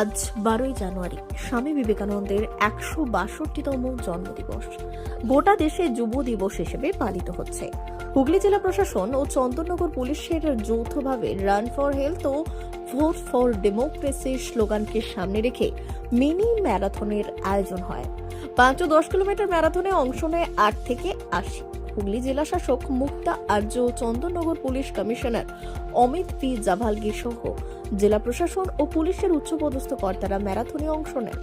আজ বারোই জানুয়ারি, স্বামী বিবেকানন্দের একশো বাষট্টিতম জন্মদিবস। গোটা দেশে যুব দিবস হিসেবে পালিত হচ্ছে। হুগলি জেলা প্রশাসন ও চন্দননগর পুলিশের যৌথভাবে রান ফর হেলথ ও ভোট ফর ডেমোক্রেসির স্লোগানকে সামনে রেখে মিনি ম্যারাথনের আয়োজন হয়। পাঁচ ও দশ কিলোমিটার ম্যারাথনে অংশ নেয় আট থেকে আশি। হুগলি জেলা শাসক Mukta Arya Chandannagar police commissioner Amit P Javalgi সহ জেলা প্রশাসন ও পুলিশের উচ্চপদস্থ কর্তারা ম্যারাথনে অংশ নেন।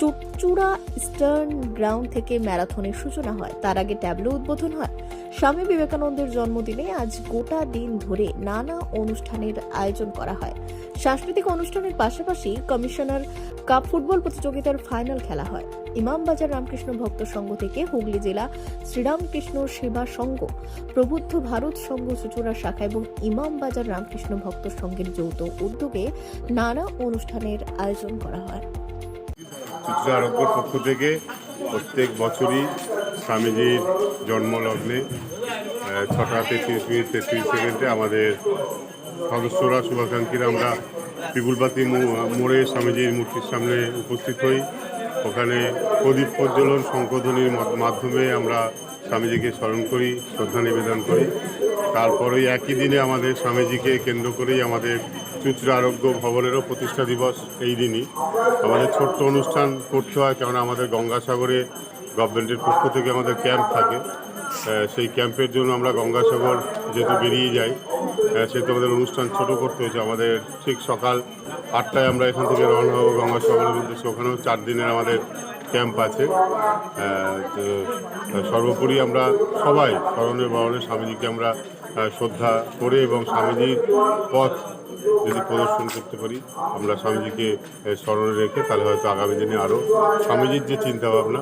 চুপচুড়া ইস্টার্ন গ্রাউন্ড থেকে ম্যারাথনের সূচনা হয়। তার আগে ট্যাবলো উদ্বোধন হয়। স্বামী বিবেকানন্দের জন্মদিনে আজ গোটা দিন ধরে নানা অনুষ্ঠানের আয়োজন করা হয়। সাংস্কৃতিক অনুষ্ঠানের পাশাপাশি কমিশনার কাপ ফুটবল প্রতিযোগিতার ফাইনাল খেলা হয়। ইমামবাজার রামকৃষ্ণ ভক্ত সংঘ থেকে হুগলি জেলা শ্রীরামকৃষ্ণ সেবা সংঘ, প্রবুদ্ধ ভারত সংঘ চুচুড়া শাখা এবং ইমামবাজার রামকৃষ্ণ ভক্ত সংঘের যৌথ উদ্যোগে নানা অনুষ্ঠানের আয়োজন করা হয়। চিত্র আরোগ্যর পক্ষ থেকে প্রত্যেক বছরই স্বামীজির জন্মলগ্নে ছটা তেত্রিশ মিনিট, তেত্রিশ সেকেন্ডে আমাদের সদস্যরা, শুভাকাঙ্ক্ষীরা আমরা পিপুলবাতি মোড়ে স্বামীজির মূর্তির সামনে উপস্থিত হই। ওখানে প্রদীপ প্রজ্বলন মা- মাধ্যমে আমরা স্বামীজিকে স্মরণ করি, শ্রদ্ধা নিবেদন করি। তারপরেই একই দিনে আমাদের স্বামীজিকে কেন্দ্র করেই আমাদের চুচরা আরোগ্য ভবনেরও প্রতিষ্ঠা দিবস এই দিনই। আমাদের ছোট্ট অনুষ্ঠান করতে হয়, কেননা আমাদের গঙ্গাসাগরে গভর্নমেন্টের পক্ষ থেকে আমাদের ক্যাম্প থাকে। সেই ক্যাম্পের জন্য আমরা গঙ্গাসাগর যেহেতু বেরিয়ে যাই সেহেতু আমাদের অনুষ্ঠান ছোট করতে হয়েছে। আমাদের ঠিক সকাল আটটায় আমরা এখান থেকে রওনা হব গঙ্গাসাগরের উদ্দেশ্যে। ওখানেও চার দিনের আমাদের ক্যাম্প আছে। সর্বোপরি আমরা সবাই স্মরণে বরণে স্বামীজিকে আমরা শ্রদ্ধা করে এবং স্বামীজির পথ যদি প্রদর্শন করতে পারি আমরা স্বামীজিকে স্মরণে রেখে তাহলে হয়তো আগামী দিনে আরও স্বামীজির যে চিন্তাভাবনা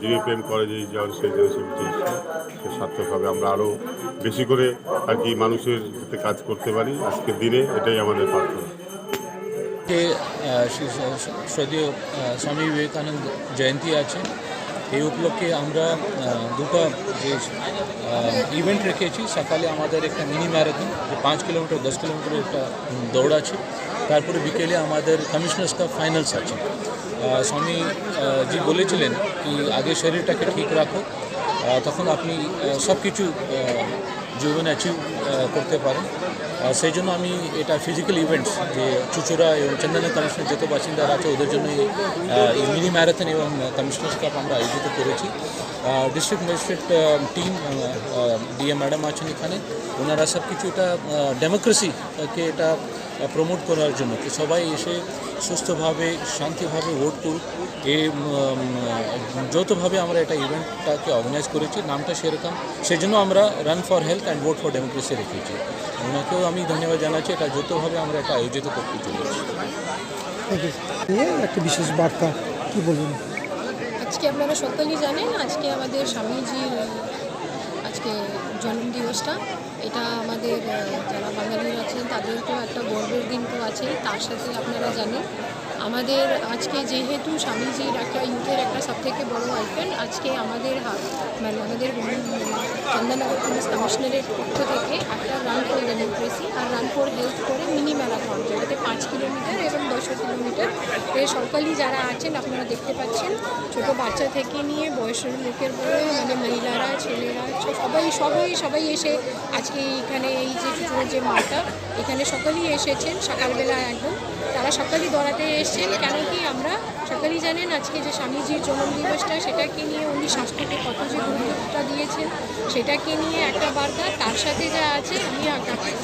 যিনি প্রেম করে যে জল সেই জল সে সে সার্থক হবে আমরা আরও বেশি করে আর কি মানুষের সাথে কাজ করতে পারি। আজকের দিনে এটাই আমাদের প্রার্থনা। যে আহ, শ্রী- শ্রী- শ্রদ্ধেয় আহ, স্বামী বিবেকানন্দ জয়ন্তী আছে এই উপলক্ষে আমরা দুটো যে ইভেন্ট রেখেছি। সকালে আমাদের একটা মিনি ম্যারাথন যে পাঁচ কিলোমিটার, দশ কিলোমিটারের একটা দৌড় আছে। তারপরে বিকেলে আমাদের কমিশনার্স কাপ ফাইনালস আছে। স্বামী জি বলেছিলেন কি, আগে শরীরটাকে ঠিক রাখো। তখন আপনি সব কিছু জীবনে অ্যাচিভ করতে পারেন সেই জন্য আমি এটা ফিজিক্যাল ইভেন্টস যে চুচুড়া এবং চন্দনা কমিশনের যত বাসিন্দারা আছে ওদের জন্য এই, মিনি ম্যারাথন এবং কমিশনার্স কাপ আমরা আয়োজিত করেছি। District magistrate team DM madam আছেন এখানে। ওনারা সব কিছু এটা ডেমোক্রেসিকে এটা প্রমোট করার জন্য। সবাই এসে সুস্থভাবে শান্তিভাবে ভোট করুক উম, যৌথভাবে আমরা এটা ইভেন্টটাকে অর্গানাইজ করেছি নামটা সেরকম। সেই জন্য আমরা run for health and vote for democracy রেখেছি। ওনাকেও আমি ধন্যবাদ জানাচ্ছি এটা যৌথভাবে আমরা এটা আয়োজিত করতে চলেছি। থ্যাংক ইউ নিয়ে একটা বিশেষ বার্তা কি বলবেন? আজকে আপনারা সকলেই জানেন আজকে আমাদের স্বামীজির আজকে জন্মদিবসটা। এটা আমাদের যারা বাঙালির আছেন তাদেরকেও একটা গর্বের দিন তো আছেই তার সাথে আপনারা জানেন। আমাদের আজকে যেহেতু স্বামীজির একটা ইউথের একটা সবথেকে বড় আইকন আজকে আমাদের মানে আমাদের চন্দননগর পুলিশ কমিশনারের পক্ষ থেকে একটা রান ফর ডেমোক্রেসি আর রান ফর হেলথ করে মিনি ম্যারাথন যেটাতে পাঁচ কিলোমিটার এবং দশ কিলোমিটার। এ সকলেই যারা আছেন, আপনারা দেখতে পাচ্ছেন, ছোট বাচ্চা থেকে নিয়ে বয়সের লোকের বলে মানে মহিলারা, ছেলেরা সবাই সবাই সবাই এসে আজকে এখানে এই যে যে মাঠটা এখানে সকলেই এসেছেন, সকালবেলা একদম তারা সকালই দৌড়াতে এসেছেন কেন কি আমরা সকালেই জানেন আজকে যে স্বামীজির জন্মদিবসটা সেটাকে নিয়ে উনি স্বাস্থ্যকে কত যে গুরুত্বটা দিয়েছেন, সেটাকে নিয়ে একটা বার্তা। তার সাথে যা আছে, আমি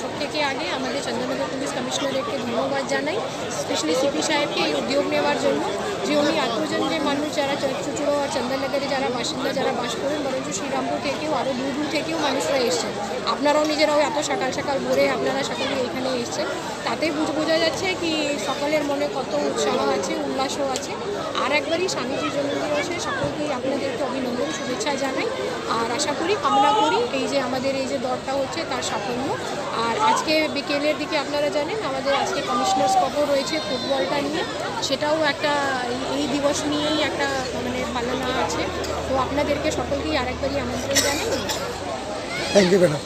সব থেকে আগে আমাদের চন্দ্রনগর পুলিশ কমিশনারকে ধন্যবাদ জানাই, স্পেশালি সিপি সাহেবকে এই উদ্যোগ নেওয়ার জন্য যে উনি এতজন যে মানুষ যারা চুচুড়ো আর চন্দননগরে যারা বাসিন্দা, যারা বাস করেন, বরঞ্চ শ্রীরামপুর থেকেও, আরও দূর দূর থেকেও মানুষরা এসছেন। আপনারাও নিজেরাও এত সকাল সকাল ভোরে আপনারা সকালে এখানে এসছেন। তাতেই বুঝ- যাচ্ছে কি সকলের মনে কত উৎসাহ আছে, উল্লাসও আছে। আর একবারই স্বামীজির জন্মদিবসে সকলকেই আপনাদেরকে অভিনন্দন, শুভেচ্ছা জানাই। আর আশা করি, কামনা করি এই যে আমাদের এই যে দরটা হচ্ছে তার সাফল্য। আর আজকে বিকেলের দিকে আপনারা জানেন, আমাদের আজকে কমিশনার্স কপও রয়েছে ফুটবলটা নিয়ে। সেটাও একটা এই দিবস নিয়েই একটা মানে পালনা আছে। তো আপনাদেরকে সকলকেই আরেকবারই আমন্ত্রণ জানাই। Thank you madam